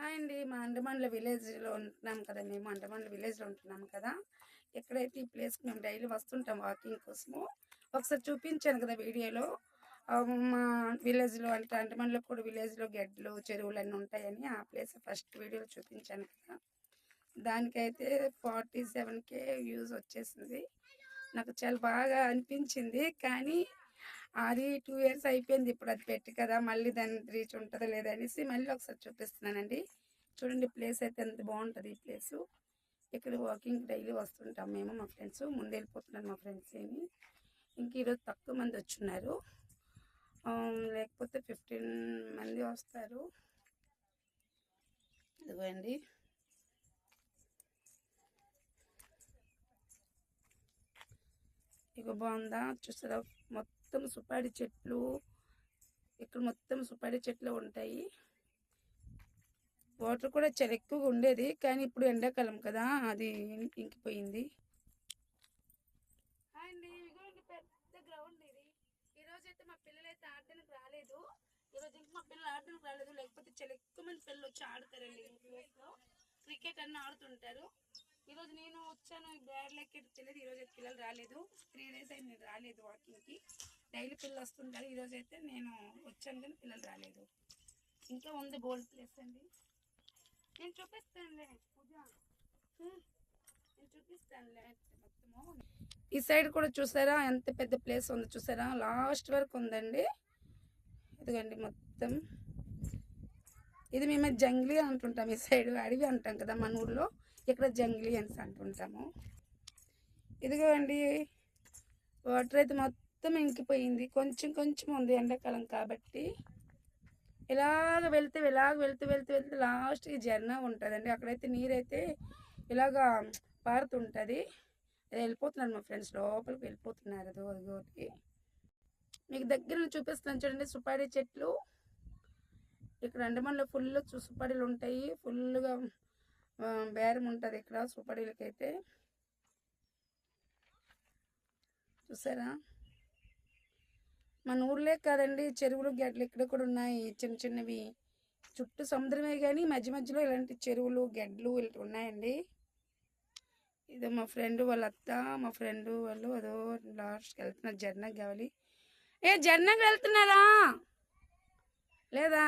Hi అండి. మా అండమాన్ల విలేజ్లో ఉంటున్నాం కదా మేము. అండమాన్ల విలేజ్లో ఉంటున్నాం కదా. ఎక్కడైతే ఈ ప్లేస్కి మేము డైలీ వస్తుంటాం వాకింగ్ కోసము. ఒకసారి చూపించాను కదా వీడియోలో. మా విలేజ్లో అంటే అండమాన్లో కూడా విలేజ్లో గడ్డలు చెరువులు అన్నీ ఉంటాయని ఆ ప్లేస్ ఫస్ట్ వీడియోలో చూపించాను కదా. దానికైతే ఫార్టీ సెవెన్కే వ్యూస్ వచ్చేసింది. నాకు చాలా బాగా అనిపించింది. కానీ అది టూ ఇయర్స్ అయిపోయింది. ఇప్పుడు అది పెట్టి కదా మళ్ళీ దాని రీచ్ ఉంటుందో లేదా అనేసి మళ్ళీ ఒకసారి చూపిస్తున్నానండి. చూడండి ప్లేస్ అయితే ఎంత బాగుంటుంది ఈ ప్లేసు. ఇక్కడ వాకింగ్ డైలీ వస్తుంటాం మేము మా ఫ్రెండ్స్. ముందు వెళ్ళిపోతున్నారు మా ఫ్రెండ్స్ ఏమి. ఇంక ఈరోజు తక్కువ మంది వచ్చున్నారు. లేకపోతే ఫిఫ్టీన్ మంది వస్తారు. ఇదిగోండి. ఇక బాగుందా? చూసారా మొత్తం మొత్తం సుపారి చెట్లు ఇక్కడ మొత్తం సుపారి చెట్లు ఉంటాయి. వాటర్ కూడా చాలా ఎక్కువగా ఉండేది కానీ ఇప్పుడు ఎండాకాలం కదా అది ఇంకిపోయింది. అండి ఇదిగోండి పెద్ద గ్రౌండ్ ఇది. ఈరోజు అయితే మా పిల్లలు అయితే ఆడడానికి రాలేదు. ఈ రోజు ఇంకా మా పిల్లలు ఆడడానికి రాలేదు లేకపోతే చాలా ఎక్కువ మంది పిల్లలు వచ్చి ఆడతారండి క్రికెట్ అన్న ఆడుతుంటారు. ఈరోజు నేను వచ్చాను బ్యాడ్ లెక్క తెలియదు ఈ రోజు పిల్లలు రాలేదు. త్రీ డేస్ అయింది నేను రాలేదు వాకింగ్కి డైలీ పిల్లలు వస్తుంటారు ఈరోజు అయితే నేను వచ్చాను కానీ పిల్లలు రాలేదు. ఇంకా ఉంది బోల్డ్ ప్లేస్ అండి. నేను చూపిస్తానులే పూజ. నేను చూపిస్తానులే మొత్తము. ఈ సైడ్ కూడా చూసారా ఎంత పెద్ద ప్లేస్ ఉంది చూసారా? లాస్ట్ వరకు ఉందండి. ఇదిగోండి మొత్తం. ఇది మేము జంగ్లీ అంటుంటాం ఈ సైడ్ అడవి అంటాం కదా మన ఊర్లో. ఇక్కడ జంగ్లీ అని అంటుంటాము. ఇదిగో అండి వాటర్ అయితే మొత్తం మొత్తం ఇంకిపోయింది. కొంచెం కొంచెం ఉంది ఎండాకాలం కాబట్టి. ఇలాగ వెళ్తే ఇలాగ వెళ్తూ వెళ్తూ వెళ్తే లాస్ట్కి జర్నా ఉంటుందండి. అక్కడైతే నీరైతే ఇలాగా పారుతుంటుంది. అది వెళ్ళిపోతున్నారు మా ఫ్రెండ్స్. లోపలికి వెళ్ళిపోతున్నారు. అదో అదొకటి మీకు దగ్గర నుంచి చూపిస్తాను చూడండి. సుపారీ చెట్లు. ఇక్కడ అండమాన్లో ఫుల్ సుపారీలు ఉంటాయి. ఫుల్గా బేరం ఉంటుంది ఇక్కడ సుపారీలకైతే చూసారా? మన ఊర్లే కాదండి. చెరువులు గడ్డలు ఇక్కడ కూడా ఉన్నాయి. చిన్న చిన్నవి. చుట్టూ సముద్రమే కానీ మధ్య మధ్యలో ఇలాంటి చెరువులు గడ్డలు ఇలాంటివి ఉన్నాయండి. ఇది మా ఫ్రెండ్ వాళ్ళ అత్త మా ఫ్రెండ్ వాళ్ళు అదో లాస్ట్కి వెళ్తున్నారు. జర్నకి కావాలి. ఏ జర్నకి వెళ్తున్నారా? లేదా?